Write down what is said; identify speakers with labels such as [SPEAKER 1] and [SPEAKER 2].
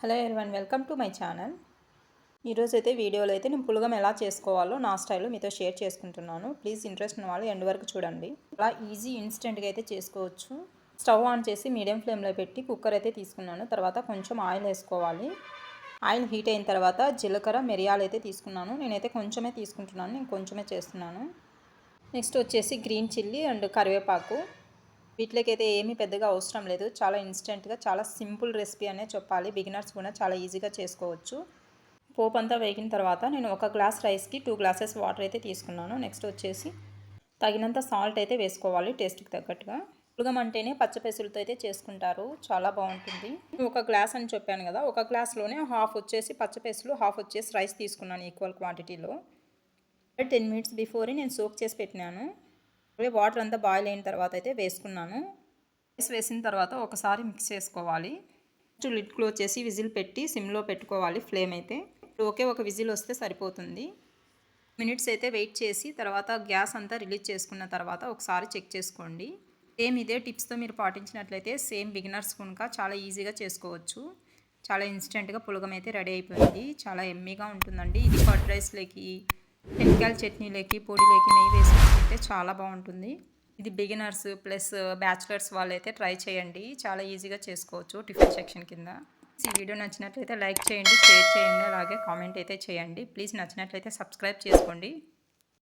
[SPEAKER 1] Hello everyone welcome to my channel. ఈరోజు అయితే వీడియోలో అయితే నేను పులగం ఎలా చేసుకోవాలో నా స్టైల్లో మీతో షేర్ చేసుకుంటున్నాను. ప్లీజ్ ఇంట్రెస్ట్ ఉన్న వాళ్ళు ఎండ్ వరకు చూడండి. అలా ఈజీ ఇన్స్టెంట్గా అయితే చేసుకోవచ్చు. స్టవ్ ఆన్ చేసి మీడియం ఫ్లేమ్లో పెట్టి కుక్కర్ అయితే తీసుకున్నాను. తర్వాత కొంచెం ఆయిల్ వేసుకోవాలి. ఆయిల్ హీట్ అయిన తర్వాత జీలకర్ర మిరియాలు అయితే తీసుకున్నాను. నేనైతే కొంచెమే తీసుకుంటున్నాను. నేను కొంచెమే చేస్తున్నాను. నెక్స్ట్ వచ్చేసి గ్రీన్ చిల్లీ అండ్ కరివేపాకు. వీటిలోకి అయితే ఏమీ పెద్దగా అవసరం లేదు. చాలా ఇన్స్టెంట్గా చాలా సింపుల్ రెసిపీ అనే చెప్పాలి. బిగినర్స్ కూడా చాలా ఈజీగా చేసుకోవచ్చు. పోపు అంతా వేగిన తర్వాత నేను ఒక గ్లాస్ రైస్కి టూ గ్లాసెస్ వాటర్ అయితే తీసుకున్నాను. నెక్స్ట్ వచ్చేసి తగినంత సాల్ట్ అయితే వేసుకోవాలి టేస్ట్కి తగ్గట్టుగా. ఉలగం అంటేనే పచ్చపెసులతో అయితే చేసుకుంటారు. చాలా బాగుంటుంది. ఒక గ్లాస్ అని చెప్పాను కదా ఒక గ్లాస్లోనే హాఫ్ వచ్చేసి పచ్చపెసులు హాఫ్ వచ్చేసి రైస్ తీసుకున్నాను ఈక్వల్ క్వాంటిటీలో. టెన్ మినిట్స్ బిఫోరే నేను సోక్ చేసి పెట్టినాను. వాటర్ అంతా బాయిల్ అయిన తర్వాత అయితే వేసుకున్నాను. రైస్ వేసిన తర్వాత ఒకసారి మిక్స్ చేసుకోవాలి. లిడ్ క్లోజ్ చేసి విజిల్ పెట్టి సిమ్లో పెట్టుకోవాలి ఫ్లేమ్ అయితే. ఓకే ఒక విజిల్ వస్తే సరిపోతుంది. మినిట్స్ అయితే వెయిట్ చేసి తర్వాత గ్యాస్ అంతా రిలీజ్ చేసుకున్న తర్వాత ఒకసారి చెక్ చేసుకోండి. సేమ్ ఇదే టిప్స్తో మీరు పాటించినట్లయితే సేమ్ బిగినర్స్ కనుక చాలా ఈజీగా చేసుకోవచ్చు. చాలా ఇన్స్టెంట్గా పులగం అయితే రెడీ అయిపోయింది. చాలా ఎమ్మీగా ఉంటుందండి. ఇది కట్ రైస్లోకి శనగకాయల చట్నీలోకి పొడిలోకి నెయ్యి వేసుకుంటే చాలా బాగుంటుంది. ఇది బిగినర్స్ ప్లస్ బ్యాచులర్స్ వాళ్ళైతే ట్రై చేయండి. చాలా ఈజీగా చేసుకోవచ్చు టిఫిన్ సెక్షన్ కింద. ఈ వీడియో నచ్చినట్లయితే లైక్ చేయండి షేర్ చేయండి అలాగే కామెంట్ అయితే చేయండి. ప్లీజ్ నచ్చినట్లయితే సబ్స్క్రైబ్ చేసుకోండి.